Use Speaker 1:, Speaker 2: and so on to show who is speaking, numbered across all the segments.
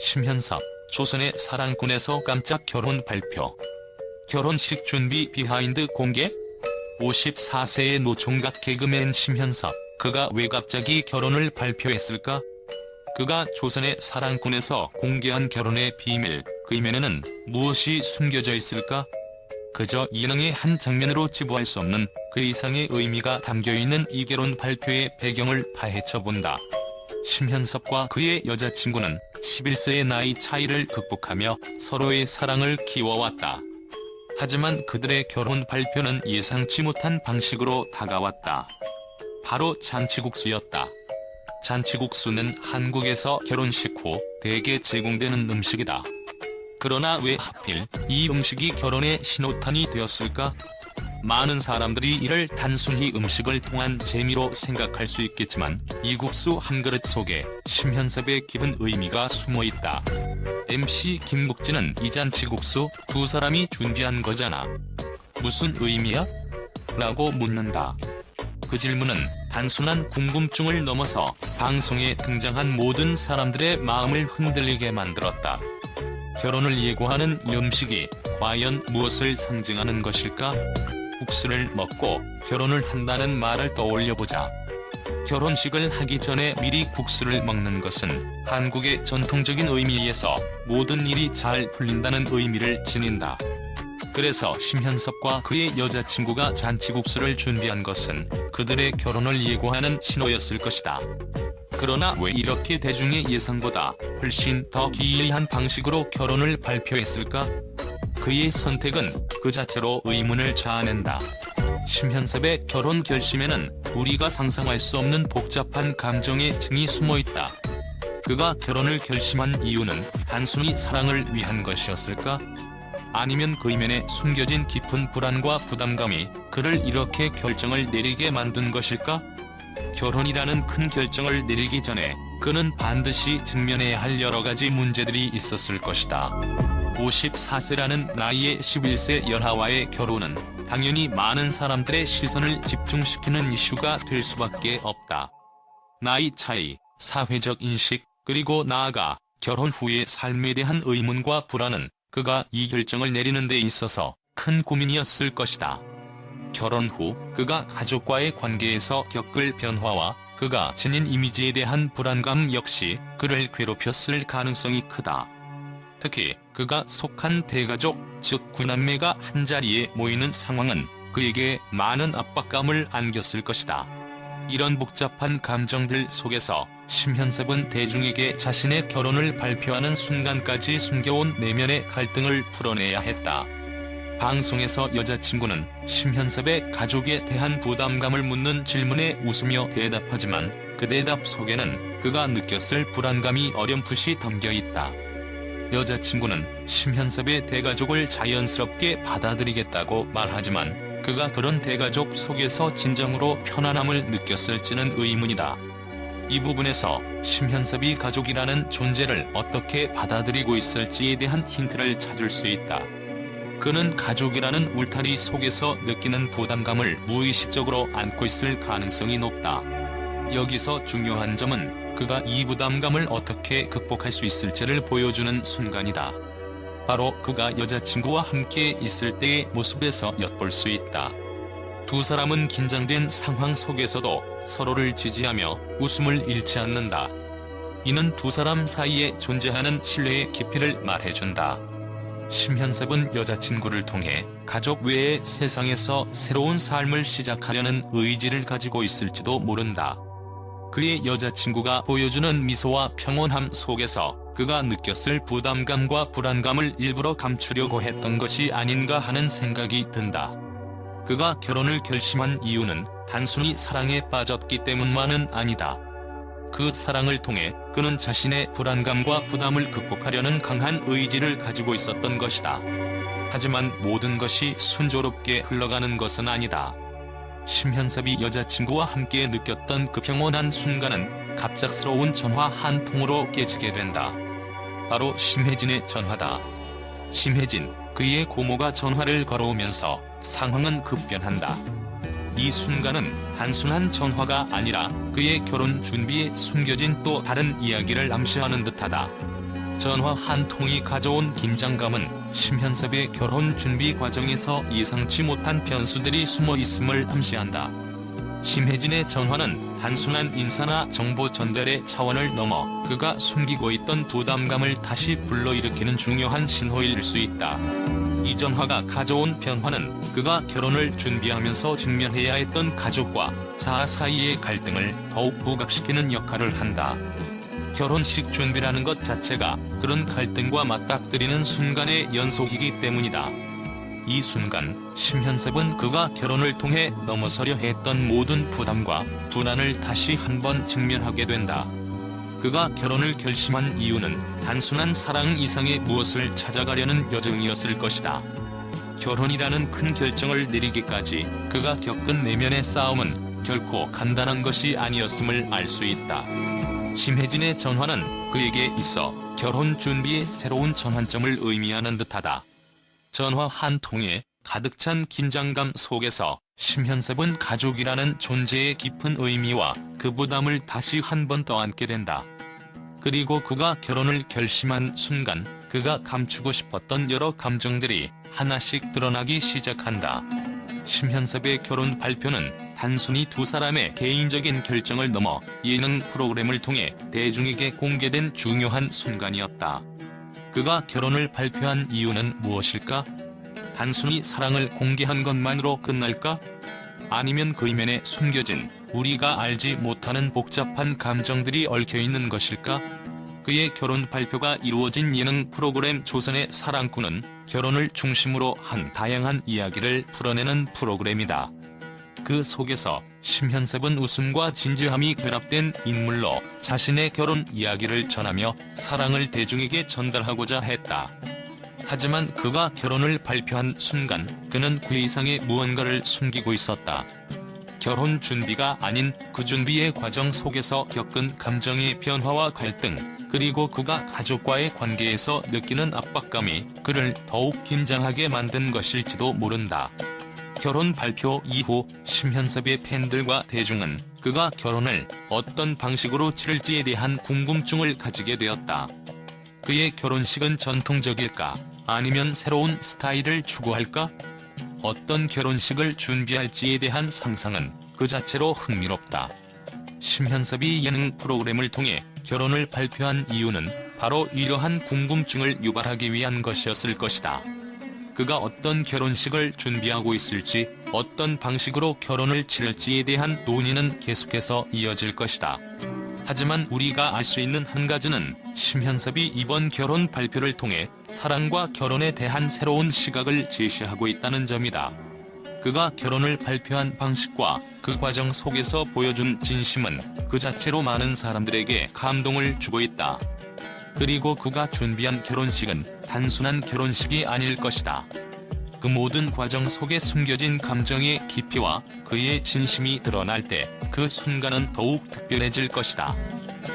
Speaker 1: 심현섭, 조선의 사랑꾼에서 깜짝 결혼 발표. 결혼식 준비 비하인드 공개? 54세의 노총각 개그맨 심현섭, 그가 왜 갑자기 결혼을 발표했을까? 그가 조선의 사랑꾼에서 공개한 결혼의 비밀, 그 이면에는 무엇이 숨겨져 있을까? 그저 예능의 한 장면으로 지부할 수 없는 그 이상의 의미가 담겨있는 이 결혼 발표의 배경을 파헤쳐본다. 심현섭과 그의 여자친구는 11세의 나이 차이를 극복하며 서로의 사랑을 키워왔다. 하지만 그들의 결혼 발표는 예상치 못한 방식으로 다가왔다. 바로 잔치국수였다. 잔치국수는 한국에서 결혼식 후 대개 제공되는 음식이다. 그러나 왜 하필 이 음식이 결혼의 신호탄이 되었을까? 많은 사람들이 이를 단순히 음식을 통한 재미로 생각할 수 있겠지만 이 국수 한 그릇 속에 심현섭의 깊은 의미가 숨어 있다. MC 김국진은 이 잔치국수 두 사람이 준비한 거잖아. 무슨 의미야? 라고 묻는다. 그 질문은 단순한 궁금증을 넘어서 방송에 등장한 모든 사람들의 마음을 흔들리게 만들었다. 결혼을 예고하는 음식이 과연 무엇을 상징하는 것일까? 국수를 먹고 결혼을 한다는 말을 떠올려보자. 결혼식을 하기 전에 미리 국수를 먹는 것은 한국의 전통적인 의미에서 모든 일이 잘 풀린다는 의미를 지닌다. 그래서 심현섭과 그의 여자친구가 잔치국수를 준비한 것은 그들의 결혼을 예고하는 신호였을 것이다. 그러나 왜 이렇게 대중의 예상보다 훨씬 더 기이한 방식으로 결혼을 발표했을까? 그의 선택은 그 자체로 의문을 자아낸다. 심현섭의 결혼 결심에는 우리가 상상할 수 없는 복잡한 감정의 층이 숨어 있다. 그가 결혼을 결심한 이유는 단순히 사랑을 위한 것이었을까? 아니면 그 이면에 숨겨진 깊은 불안과 부담감이 그를 이렇게 결정을 내리게 만든 것일까? 결혼이라는 큰 결정을 내리기 전에 그는 반드시 직면해야 할 여러 가지 문제들이 있었을 것이다. 54세라는 나이의 11세 연하와의 결혼은 당연히 많은 사람들의 시선을 집중시키는 이슈가 될 수밖에 없다. 나이 차이, 사회적 인식, 그리고 나아가 결혼 후의 삶에 대한 의문과 불안은 그가 이 결정을 내리는 데 있어서 큰 고민이었을 것이다. 결혼 후 그가 가족과의 관계에서 겪을 변화와 그가 지닌 이미지에 대한 불안감 역시 그를 괴롭혔을 가능성이 크다. 특히 그가 속한 대가족, 즉 구남매가 한자리에 모이는 상황은 그에게 많은 압박감을 안겼을 것이다. 이런 복잡한 감정들 속에서 심현섭은 대중에게 자신의 결혼을 발표하는 순간까지 숨겨온 내면의 갈등을 풀어내야 했다. 방송에서 여자친구는 심현섭의 가족에 대한 부담감을 묻는 질문에 웃으며 대답하지만 그 대답 속에는 그가 느꼈을 불안감이 어렴풋이 담겨 있다. 여자친구는 심현섭의 대가족을 자연스럽게 받아들이겠다고 말하지만 그가 그런 대가족 속에서 진정으로 편안함을 느꼈을지는 의문이다. 이 부분에서 심현섭이 가족이라는 존재를 어떻게 받아들이고 있을지에 대한 힌트를 찾을 수 있다. 그는 가족이라는 울타리 속에서 느끼는 부담감을 무의식적으로 안고 있을 가능성이 높다. 여기서 중요한 점은 그가 이 부담감을 어떻게 극복할 수 있을지를 보여주는 순간이다. 바로 그가 여자친구와 함께 있을 때의 모습에서 엿볼 수 있다. 두 사람은 긴장된 상황 속에서도 서로를 지지하며 웃음을 잃지 않는다. 이는 두 사람 사이에 존재하는 신뢰의 깊이를 말해준다. 심현섭은 여자친구를 통해 가족 외의 세상에서 새로운 삶을 시작하려는 의지를 가지고 있을지도 모른다. 그의 여자친구가 보여주는 미소와 평온함 속에서 그가 느꼈을 부담감과 불안감을 일부러 감추려고 했던 것이 아닌가 하는 생각이 든다. 그가 결혼을 결심한 이유는 단순히 사랑에 빠졌기 때문만은 아니다. 그 사랑을 통해 그는 자신의 불안감과 부담을 극복하려는 강한 의지를 가지고 있었던 것이다. 하지만 모든 것이 순조롭게 흘러가는 것은 아니다. 심현섭이 여자친구와 함께 느꼈던 그 평온한 순간은 갑작스러운 전화 한 통으로 깨지게 된다. 바로 심혜진의 전화다. 심혜진, 그의 고모가 전화를 걸어오면서 상황은 급변한다. 이 순간은 단순한 전화가 아니라 그의 결혼 준비에 숨겨진 또 다른 이야기를 암시하는 듯하다. 전화 한 통이 가져온 긴장감은 심현섭의 결혼 준비 과정에서 예상치 못한 변수들이 숨어 있음을 암시한다. 심혜진의 전화는 단순한 인사나 정보 전달의 차원을 넘어 그가 숨기고 있던 부담감을 다시 불러일으키는 중요한 신호일 수 있다. 이 전화가 가져온 변화는 그가 결혼을 준비하면서 직면해야 했던 가족과 자아 사이의 갈등을 더욱 부각시키는 역할을 한다. 결혼식 준비라는 것 자체가 그런 갈등과 맞닥뜨리는 순간의 연속이기 때문이다. 이 순간 심현섭은 그가 결혼을 통해 넘어서려 했던 모든 부담과 불안을 다시 한번 직면하게 된다. 그가 결혼을 결심한 이유는 단순한 사랑 이상의 무엇을 찾아가려는 여정이었을 것이다. 결혼이라는 큰 결정을 내리기까지 그가 겪은 내면의 싸움은 결코 간단한 것이 아니었음을 알 수 있다. 심혜진의 전화는 그에게 있어 결혼 준비의 새로운 전환점을 의미하는 듯하다. 전화 한 통에 가득 찬 긴장감 속에서 심현섭은 가족이라는 존재의 깊은 의미와 그 부담을 다시 한 번 떠안게 된다. 그리고 그가 결혼을 결심한 순간 그가 감추고 싶었던 여러 감정들이 하나씩 드러나기 시작한다. 심현섭의 결혼 발표는 단순히 두 사람의 개인적인 결정을 넘어 예능 프로그램을 통해 대중에게 공개된 중요한 순간이었다. 그가 결혼을 발표한 이유는 무엇일까? 단순히 사랑을 공개한 것만으로 끝날까? 아니면 그 이면에 숨겨진 우리가 알지 못하는 복잡한 감정들이 얽혀있는 것일까? 그의 결혼 발표가 이루어진 예능 프로그램 조선의 사랑꾼은 결혼을 중심으로 한 다양한 이야기를 풀어내는 프로그램이다. 그 속에서 심현섭은 웃음과 진지함이 결합된 인물로 자신의 결혼 이야기를 전하며 사랑을 대중에게 전달하고자 했다. 하지만 그가 결혼을 발표한 순간 그는 그 이상의 무언가를 숨기고 있었다. 결혼 준비가 아닌 그 준비의 과정 속에서 겪은 감정의 변화와 갈등, 그리고 그가 가족과의 관계에서 느끼는 압박감이 그를 더욱 긴장하게 만든 것일지도 모른다. 결혼 발표 이후 심현섭의 팬들과 대중은 그가 결혼을 어떤 방식으로 치를지에 대한 궁금증을 가지게 되었다. 그의 결혼식은 전통적일까? 아니면 새로운 스타일을 추구할까? 어떤 결혼식을 준비할지에 대한 상상은 그 자체로 흥미롭다. 심현섭이 예능 프로그램을 통해 결혼을 발표한 이유는 바로 이러한 궁금증을 유발하기 위한 것이었을 것이다. 그가 어떤 결혼식을 준비하고 있을지, 어떤 방식으로 결혼을 치를지에 대한 논의는 계속해서 이어질 것이다. 하지만 우리가 알 수 있는 한 가지는 심현섭이 이번 결혼 발표를 통해 사랑과 결혼에 대한 새로운 시각을 제시하고 있다는 점이다. 그가 결혼을 발표한 방식과 그 과정 속에서 보여준 진심은 그 자체로 많은 사람들에게 감동을 주고 있다. 그리고 그가 준비한 결혼식은 단순한 결혼식이 아닐 것이다. 그 모든 과정 속에 숨겨진 감정의 깊이와 그의 진심이 드러날 때 그 순간은 더욱 특별해질 것이다.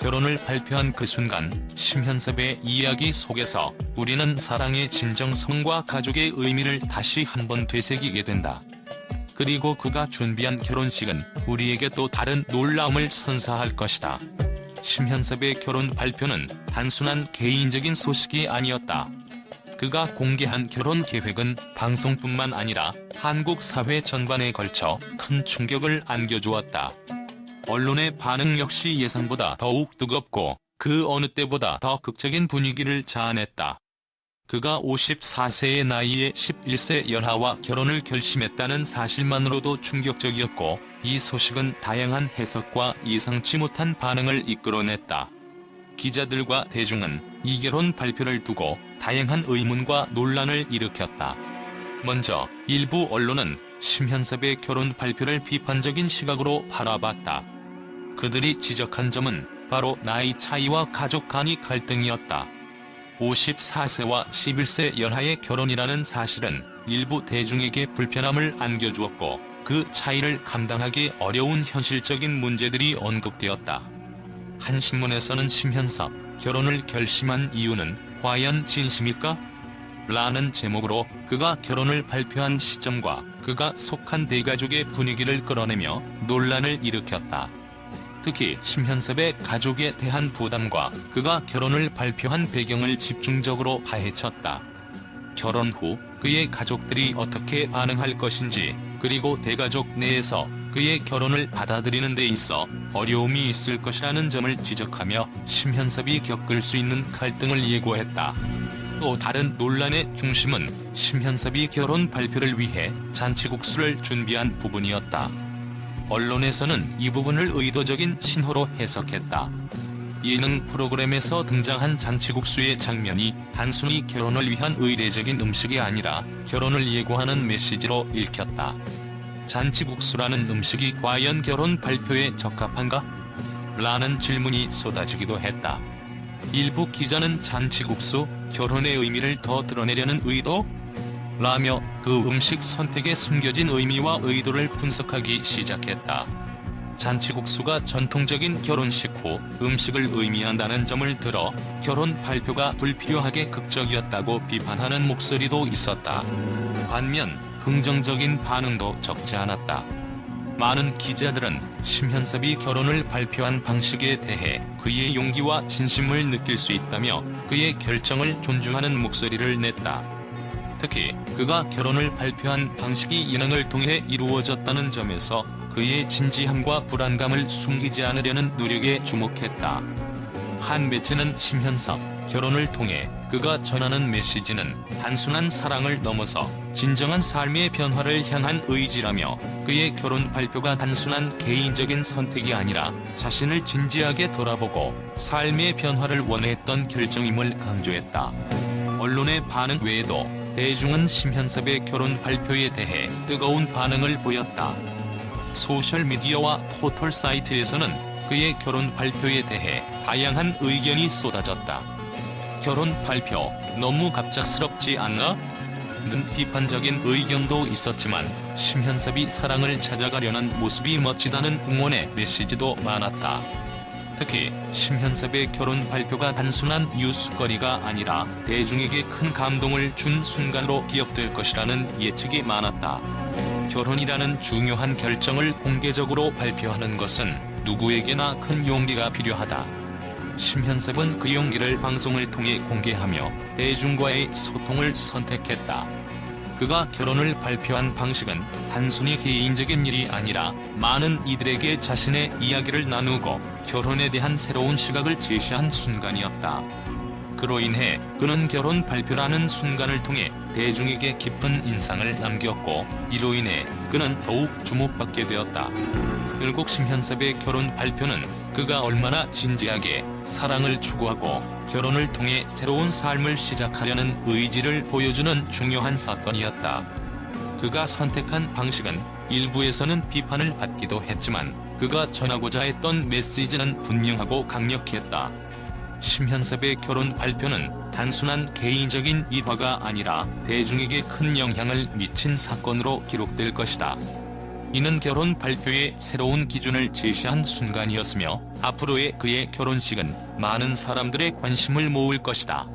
Speaker 1: 결혼을 발표한 그 순간 심현섭의 이야기 속에서 우리는 사랑의 진정성과 가족의 의미를 다시 한번 되새기게 된다. 그리고 그가 준비한 결혼식은 우리에게 또 다른 놀라움을 선사할 것이다. 심현섭의 결혼 발표는 단순한 개인적인 소식이 아니었다. 그가 공개한 결혼 계획은 방송뿐만 아니라 한국 사회 전반에 걸쳐 큰 충격을 안겨주었다. 언론의 반응 역시 예상보다 더욱 뜨겁고 그 어느 때보다 더 극적인 분위기를 자아냈다. 그가 54세의 나이에 11세 연하와 결혼을 결심했다는 사실만으로도 충격적이었고 이 소식은 다양한 해석과 예상치 못한 반응을 이끌어냈다. 기자들과 대중은 이 결혼 발표를 두고 다양한 의문과 논란을 일으켰다. 먼저 일부 언론은 심현섭의 결혼 발표를 비판적인 시각으로 바라봤다. 그들이 지적한 점은 바로 나이 차이와 가족 간의 갈등이었다. 54세와 11세 연하의 결혼이라는 사실은 일부 대중에게 불편함을 안겨주었고 그 차이를 감당하기 어려운 현실적인 문제들이 언급되었다. 한 신문에서는 심현섭, 결혼을 결심한 이유는 과연 진심일까? 라는 제목으로 그가 결혼을 발표한 시점과 그가 속한 대가족의 분위기를 끌어내며 논란을 일으켰다. 특히 심현섭의 가족에 대한 부담과 그가 결혼을 발표한 배경을 집중적으로 파헤쳤다. 결혼 후 그의 가족들이 어떻게 반응할 것인지 그리고 대가족 내에서 그의 결혼을 받아들이는 데 있어 어려움이 있을 것이라는 점을 지적하며 심현섭이 겪을 수 있는 갈등을 예고했다. 또 다른 논란의 중심은 심현섭이 결혼 발표를 위해 잔치국수를 준비한 부분이었다. 언론에서는 이 부분을 의도적인 신호로 해석했다. 예능 프로그램에서 등장한 잔치국수의 장면이 단순히 결혼을 위한 의례적인 음식이 아니라 결혼을 예고하는 메시지로 읽혔다. 잔치국수라는 음식이 과연 결혼 발표에 적합한가? 라는 질문이 쏟아지기도 했다. 일부 기자는 잔치국수, 결혼의 의미를 더 드러내려는 의도? 라며 그 음식 선택에 숨겨진 의미와 의도를 분석하기 시작했다. 잔치국수가 전통적인 결혼식 후 음식을 의미한다는 점을 들어 결혼 발표가 불필요하게 극적이었다고 비판하는 목소리도 있었다. 반면 긍정적인 반응도 적지 않았다. 많은 기자들은 심현섭이 결혼을 발표한 방식에 대해 그의 용기와 진심을 느낄 수 있다며 그의 결정을 존중하는 목소리를 냈다. 특히 그가 결혼을 발표한 방식이 예능을 통해 이루어졌다는 점에서 그의 진지함과 불안감을 숨기지 않으려는 노력에 주목했다. 한 매체는 심현섭 결혼을 통해 그가 전하는 메시지는 단순한 사랑을 넘어서 진정한 삶의 변화를 향한 의지라며 그의 결혼 발표가 단순한 개인적인 선택이 아니라 자신을 진지하게 돌아보고 삶의 변화를 원했던 결정임을 강조했다. 언론의 반응 외에도 대중은 심현섭의 결혼 발표에 대해 뜨거운 반응을 보였다. 소셜미디어와 포털 사이트에서는 그의 결혼 발표에 대해 다양한 의견이 쏟아졌다. 결혼 발표 너무 갑작스럽지 않나? 는 비판적인 의견도 있었지만 심현섭이 사랑을 찾아가려는 모습이 멋지다는 응원의 메시지도 많았다. 특히 심현섭의 결혼 발표가 단순한 뉴스거리가 아니라 대중에게 큰 감동을 준 순간으로 기억될 것이라는 예측이 많았다. 결혼이라는 중요한 결정을 공개적으로 발표하는 것은 누구에게나 큰 용기가 필요하다. 심현섭은 그 용기를 방송을 통해 공개하며 대중과의 소통을 선택했다. 그가 결혼을 발표한 방식은 단순히 개인적인 일이 아니라 많은 이들에게 자신의 이야기를 나누고 결혼에 대한 새로운 시각을 제시한 순간이었다. 그로 인해 그는 결혼 발표라는 순간을 통해 대중에게 깊은 인상을 남겼고 이로 인해 그는 더욱 주목받게 되었다. 결국 심현섭의 결혼 발표는 그가 얼마나 진지하게 사랑을 추구하고 결혼을 통해 새로운 삶을 시작하려는 의지를 보여주는 중요한 사건이었다. 그가 선택한 방식은 일부에서는 비판을 받기도 했지만 그가 전하고자 했던 메시지는 분명하고 강력했다. 심현섭의 결혼 발표는 단순한 개인적인 일화가 아니라 대중에게 큰 영향을 미친 사건으로 기록될 것이다. 이는 결혼 발표의 새로운 기준을 제시한 순간이었으며 앞으로의 그의 결혼식은 많은 사람들의 관심을 모을 것이다.